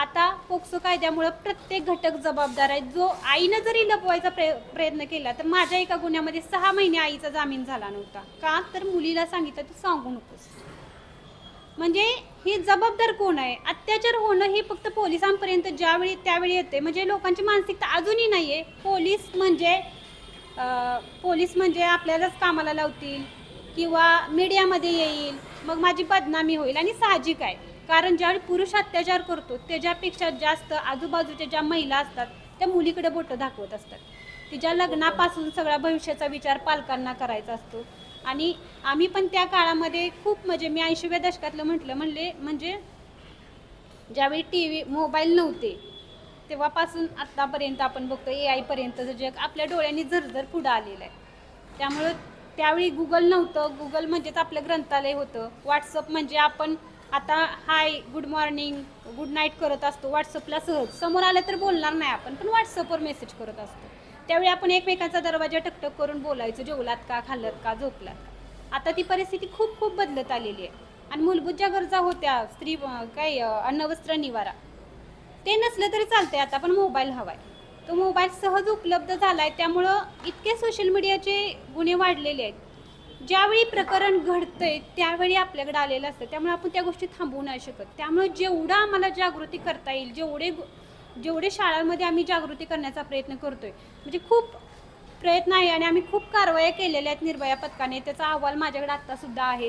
आता पोक्सो कायद्यामुळं प्रत्येक घटक जबाबदार आहे जो आईनं जरी लपवायचा प्रय प्रयत्न केला तर माझ्या एका गुन्ह्यामध्ये सहा महिने आईचा जामीन झाला नव्हता. का? तर मुलीला सांगितलं तू सांगू नकोस. म्हणजे हे जबाबदार कोण आहे? अत्याचार होणं हे फक्त पोलिसांपर्यंत ज्यावेळी त्यावेळी येते. म्हणजे लोकांची मानसिकता अजूनही नाही आहे पोलीस म्हणजे पोलीस म्हणजे आपल्यालाच कामाला लावतील किंवा मीडियामध्ये येईल. मग माझी बदनामी होईल आणि साहजिक आहे. कारण ज्यावेळी पुरुष अत्याचार करतो त्याच्यापेक्षा जास्त आजूबाजूच्या ज्या महिला असतात त्या मुलीकडे बोटं दाखवत असतात. तिच्या लग्नापासून सगळा भविष्याचा विचार पालकांना करायचा असतो. आणि आम्ही पण त्या काळामध्ये खूप म्हणजे मी ऐंशीव्या दशकातलं म्हटलं म्हणले म्हणजे ज्यावेळी टी व्ही मोबाईल नव्हते तेव्हापासून आत्तापर्यंत आपण बघतो ए आयपर्यंतचं जग आपल्या डोळ्यांनी झरझर पुढं आलेलं आहे. त्यामुळं त्यावेळी गुगल नव्हतं. गुगल म्हणजेच आपलं ग्रंथालय होतं. व्हॉट्सअप म्हणजे आपण आता hi good morning good night करत असतो. व्हॉट्सअपला सहज. समोर आलं तर बोलणार नाही आपण पण व्हॉट्सअपवर मेसेज करत असतो. त्यावेळी आपण एकमेकांचा दरवाजा टकटक करून बोलायचो. जेवलात का खाल्लत का झोपलात का? आता ती परिस्थिती खूप खूप बदलत आलेली आहे. आणि मूलभूत ज्या गरजा होत्या स्त्री काय अन्नवस्त्र निवारा ते नसलं तरी चालतंय. आता पण मोबाईल हवा आहे तो मोबाईल सहज उपलब्ध झाला आहे त्यामुळं इतके सोशल मीडियाचे गुन्हे वाढलेले आहेत. ज्यावेळी प्रकरण घडतंय त्यावेळी आपल्याकडे आलेलं असतं. त्यामुळे आपण त्या गोष्टी थांबवू नाही शकत. त्यामुळे जेवढं आम्हाला जागृती करता येईल जेवढे जेवढे शाळांमध्ये आम्ही जागृती करण्याचा प्रयत्न करतोय म्हणजे खूप प्रयत्न आहे आणि आम्ही खूप कारवाया केलेल्या आहेत निर्भया पथकाने. त्याचा अहवाल माझ्याकडे आत्तासुद्धा आहे.